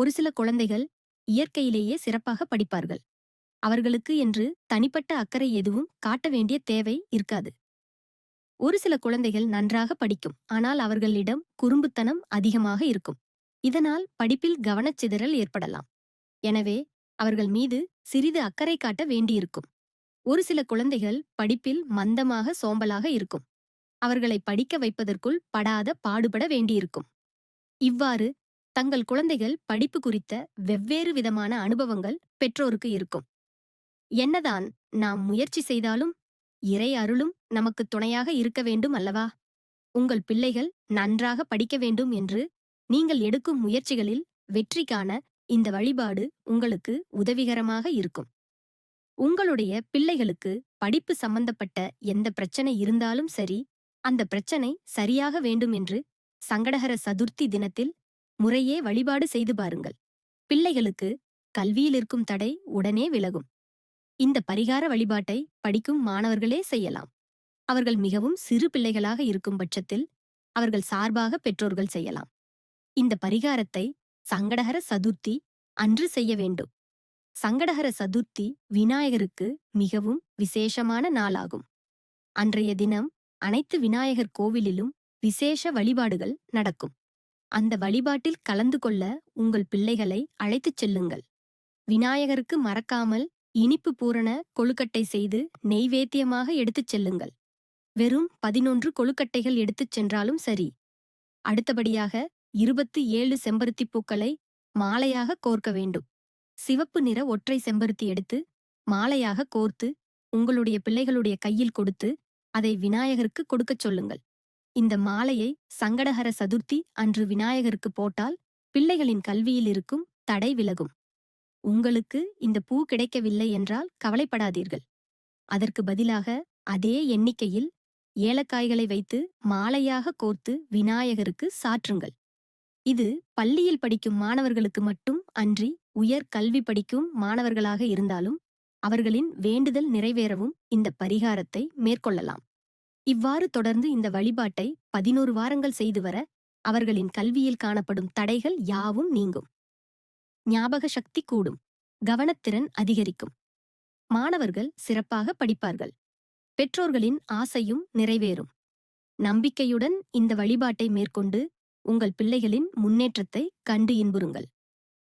ஒரு சில குழந்தைகள் இயற்கையிலேயே சிறப்பாக படிப்பார்கள். அவர்களுக்கு என்று தனிப்பட்ட அக்கறை எதுவும் காட்ட வேண்டிய தேவை இருக்காது. ஒரு சில குழந்தைகள் நன்றாக படிக்கும். ஆனால் அவர்களிடம் குறும்புத்தனம் அதிகமாக இருக்கும். இதனால் படிப்பில் கவனச்சிதறல் ஏற்படலாம். எனவே அவர்கள் மீது சிறிது அக்கறை காட்ட வேண்டியிருக்கும். ஒரு சில குழந்தைகள் படிப்பில் மந்தமாக சோம்பலாக இருக்கும். அவர்களை படிக்க வைப்பதற்குள் படாத பாடுபட வேண்டியிருக்கும். இவ்வாறு தங்கள் குழந்தைகள் படிப்பு குறித்த வெவ்வேறு விதமான அனுபவங்கள் பெற்றோருக்கு இருக்கும். என்னதான் நாம் முயற்சி செய்தாலும் இறை அருளும் நமக்கு துணையாக இருக்க வேண்டும் அல்லவா? உங்கள் பிள்ளைகள் நன்றாக படிக்க வேண்டும் என்று நீங்கள் எடுக்கும் முயற்சிகளில் வெற்றி காண இந்த வழிபாடு உங்களுக்கு உதவிகரமாக இருக்கும். உங்களுடைய பிள்ளைகளுக்கு படிப்பு சம்பந்தப்பட்ட எந்த பிரச்சனை இருந்தாலும் சரி அந்த பிரச்சனை சரியாக வேண்டும் என்று சங்கடகர சதுர்த்தி தினத்தில் முறையே வழிபாடு செய்து பாருங்கள். பிள்ளைகளுக்கு கல்வியில் இருக்கும் தடை உடனே விலகும். இந்த பரிகார வழிபாட்டை படிக்கும் மாணவர்களே செய்யலாம். அவர்கள் மிகவும் சிறு பிள்ளைகளாக இருக்கும் பட்சத்தில் அவர்கள் சார்பாக பெற்றோர்கள் செய்யலாம். இந்த பரிகாரத்தை சங்கடகர சதுர்த்தி அன்று செய்ய வேண்டும். சங்கடகர சதுர்த்தி விநாயகருக்கு மிகவும் விசேஷமான நாளாகும். அன்றைய தினம் அனைத்து விநாயகர் கோவிலிலும் விசேஷ வழிபாடுகள் நடக்கும். அந்த வழிபாட்டில் கலந்து கொள்ள உங்கள் பிள்ளைகளை அழைத்துச் செல்லுங்கள். விநாயகருக்கு மறக்காமல் இனிப்பு பூரண கொழுக்கட்டை செய்து நெய்வேத்தியமாக எடுத்துச் செல்லுங்கள். வெறும் பதினொன்று கொழுக்கட்டைகள் எடுத்துச் சென்றாலும் சரி. அடுத்தபடியாக இருபத்து ஏழு செம்பருத்தி பூக்களை மாலையாக கோர்க்க வேண்டும். சிவப்பு நிற ஒற்றை செம்பருத்தி எடுத்து மாலையாக கோர்த்து உங்களுடைய பிள்ளைகளுடைய கையில் கொடுத்து அதை விநாயகருக்கு கொடுக்கச் சொல்லுங்கள். இந்த மாலையை சங்கடஹர சதுர்த்தி அன்று விநாயகருக்கு போட்டால் பிள்ளைகளின் கல்வியில் இருக்கும் தடை விலகும். உங்களுக்கு இந்த பூ கிடைக்கவில்லை என்றால் கவலைப்படாதீர்கள். அதற்கு பதிலாக அதே எண்ணிக்கையில் ஏலக்காய்களை வைத்து மாலையாக கோர்த்து விநாயகருக்கு சாற்றுங்கள். இது பள்ளியில் படிக்கும் மாணவர்களுக்கு மட்டும் அன்றி உயர் கல்வி படிக்கும் மாணவர்களாக இருந்தாலும் அவர்களின் வேண்டுதல் நிறைவேறவும் இந்த பரிகாரத்தை மேற்கொள்ளலாம். இவ்வாறு தொடர்ந்து இந்த வழிபாட்டை பதினோரு வாரங்கள் செய்து வர அவர்களின் கல்வியில் காணப்படும் தடைகள் யாவும் நீங்கும். ஞாபக சக்தி கூடும். கவனத்திறன் அதிகரிக்கும். மாணவர்கள் சிறப்பாக படிப்பார்கள். பெற்றோர்களின் ஆசையும் நிறைவேறும். நம்பிக்கையுடன் இந்த வழிபாட்டை மேற்கொண்டு உங்கள் பிள்ளைகளின் முன்னேற்றத்தை கண்டு இன்புறுங்கள்.